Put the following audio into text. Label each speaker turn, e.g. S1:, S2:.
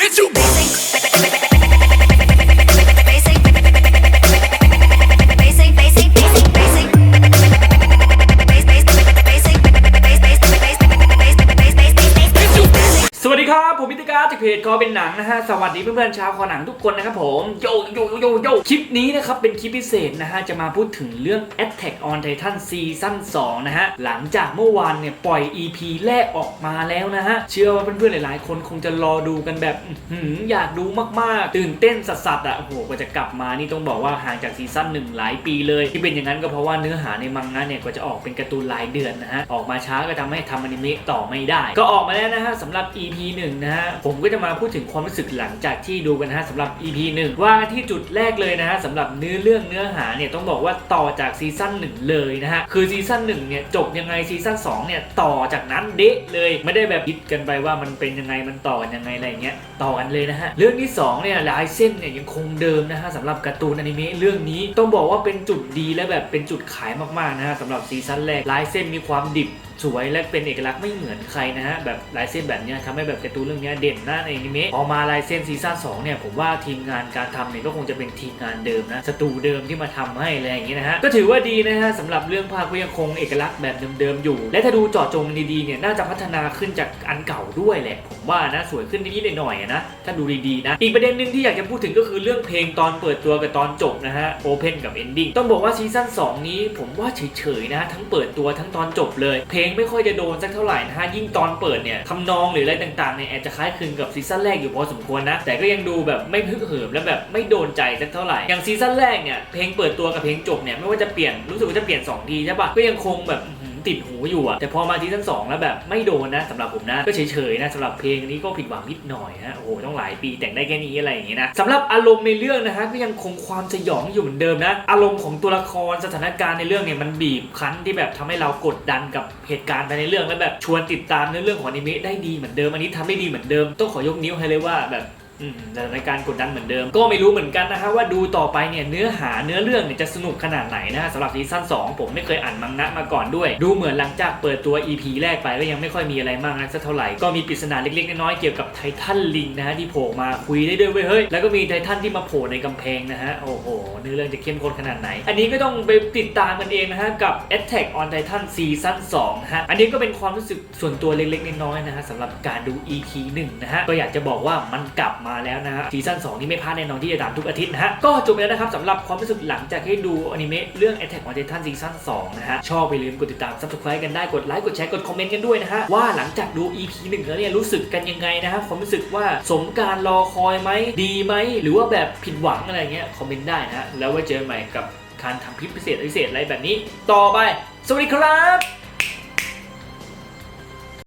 S1: It's you.
S2: ผมพิติการจากเพจคอเป็นหนังนะฮะสวัสดีเพื่อนๆชาวคอหนังทุกคนนะครับผมโยโยโยโยคลิปนี้นะครับเป็นคลิปพิเศษนะฮะจะมาพูดถึงเรื่อง Attack on Titan ซีซั่น2นะฮะหลังจากเมื่อวานเนี่ยปล่อย EP แรกออกมาแล้วนะฮะเชื่อว่าเพื่อนๆหลายๆ คนคงจะรอดูกันแบบอื้อหืออยากดูมากๆ ตื่นเต้นสัสๆอะโอ้โหกว่าจะกลับมานี่ต้องบอกว่าห่างจากซีซั่นหนึ่งหลายปีเลยที่เป็นอย่างนั้นก็เพราะว่าเนื้อหาในมังงะเนี่ยกว่าจะออกเป็นการ์ตูนรายเดือนนะฮะออกมาช้าก็ทำให้ทำอนิเมะต่อไม่ได้ ก็ออกมาแล้วนะฮะสำหรับ EP 1นะฮะผมมก็จะมาพูดถึงความรู้สึกหลังจากที่ดูกันนะฮะสำหรับ EP 1 ว่าที่จุดแรกเลยนะฮะสำหรับเนื้อเรื่องเนื้อหาเนี่ยต้องบอกว่าต่อจากซีซั่น1เลยนะฮะคือซีซั่น1เนี่ยจบยังไงซีซั่น2เนี่ยต่อจากนั้นเดะเลยไม่ได้แบบคิดกันไปว่ามันเป็นยังไงมันต่อยังไงอะไรเงี้ยต่อกันเลยนะฮะเรื่องที่สองเนี่ยลายเส้นเนี่ยยังคงเดิมนะฮะสำหรับการ์ตูนอนิเมะเรื่องนี้ต้องบอกว่าเป็นจุดดีและแบบเป็นจุดขายมากๆนะฮะสำหรับซีซั่นแรกลายเส้นมีความดิบสวยและเป็นเอกลักษณ์ไม่เหมือนใครนะฮะแบบลายเส้นแบบนี้ทำให้แบบการ์ตูนเรื่องนี้เด่นหน้าในอนิเมะพอมาลายเส้นซีซั่น2เนี่ยผมว่าทีมงานการทำเนี่ยก็คงจะเป็นทีมงานเดิมนะสตูเดิมที่มาทำให้อะไรอย่างเงี้ยนะฮะก็ถือว่าดีนะฮะสำหรับเรื่องภาคก็ยังคงเอกลักษณ์แบบเดิมๆอยู่ และถ้าดูเจาะจงดีๆเนี่ยน่าจะพัฒนาขึ้นจากอันเก่าด้วยแหละผมว่านะสวยขึ้นนิดๆหน่อยๆอะนะถ้าดูดีๆนะอีกประเด็นหนึ่งที่อยากจะพูดถึงก็คือเรื่องเพลงตอนเปิดตัวกับตอนจบนะฮะโอเพนกับเอนดิ้งต้องบอกว่าซีซั่น2นี้ผมว่าเฉยๆนะฮะทั้งเปิดตัวทั้งตอนจบเลยเพลงไม่ค่อยจะโดนสักเท่าไหร่นะฮะยิ่งตอนเปิดเนี่ยทำนองหรืออะไรต่างๆเนี่ยอาจจะคล้ายคลึงกับซีซั่นแรกอยู่พอสมควรนะแต่ก็ยังดูแบบไม่พึกเหิมและแบบไม่โดนใจสักเท่าไหร่อย่างซีซั่นแรกเนี่ยเพลงเปิดตัวกับเพลงจบเนี่ยไม่ว่าจะเปลี่ยนรู้สึกว่าจะเปลี่ยนสองทีใช่ปะก็ยังคงแบบ ติดหูอยู่อะแต่พอมาซีซั่นสองแล้วแบบไม่โดนนะสำหรับผมนะ ก็เฉยๆนะสำหรับเพลงนี้ก็ผิดหวังนิดหน่อยฮะโอ้โหต้องหลายปีแต่งได้แค่นี้อะไรอย่างงี้นะสำหรับอารมณ์ในเรื่องนะฮะก็ยังคงความสยองอยู่เหมือนเดิมนะอารมณ์ของตัวละครสถานการณ์ในเรื่องเนี่ยมันบีบคั้นที่แบบทำให้เรากดดันกับเหตุการณ์ภายในเรื่องและแบบชวนติดตามเนื้อเรื่องของอนิเมะได้ดีเหมือนเดิมอันนี้ทำได้ดีเหมือนเดิมต้องขอยกนิ้วให้เลยว่าแบบ อืมสถานการณ์กดดันเหมือนเดิม ก็ไม่รู้เหมือนกันนะฮะว่าดูต่อไปเนี่ยเนื้อหาเนื้อเรื่องเนี่ยจะสนุกขนาดไหนนะฮะสำหรับซีซั่น2 ผมไม่เคยอ่านมังงะมาก่อนด้วย ดูเหมือนหลังจากเปิดตัว EP แรกไปก็ยังไม่ค่อยมีอะไรมากนักสักเท่าไหร่ ก็มีปริศนาเล็กๆ น้อยๆเกี่ยวกับไททันลิงนะฮะที่โผล่มาคุยได้ด้วยเว้ยเฮ้ยแล้วก็มีไททันที่มาโผล่ในกำแพงนะฮะโอ้โหเนื้อเรื่องจะเข้มข้นขนาดไหน อันนี้ก็ต้องไปติดตามกันเองนะฮะกับ Attack on Titan ซีซั่น2นะฮะอันนี้ก็เป็นความรู้สึกส่วนตัวเล็กๆน้อยๆนะฮะสำหรับการดู EP 1นะฮะก็อยากจะบอกว่ามันกลับมาแล้วนะฮะซีซั่น2นี่ไม่พลาดแน่นอนที่จะตามทุกอาทิตย์นะฮะก็จบไปแล้วนะครับสำหรับความรู้สึกหลังจากที่ดูอนิเมะเรื่อง Attack on Titan ซีซั่น2นะฮะชอบไปลืมกดติดตาม Subscribe กันได้กดไลค์กดแชร์กดคอมเมนต์กันด้วยนะฮะว่าหลังจากดู EP 1แล้วเนี่ยรู้สึกกันยังไงนะฮะความรู้สึกว่าสมการรอคอยไหมดีไหมหรือว่าแบบผิดหวังอะไรเงี้ยคอมเมนต์ได้นะฮะแล้วไว้เจอกันใหม่กับการทำคลิปพิเศษพิเศษอะไรแบบนี้ ต่อไป สวัสดีครับ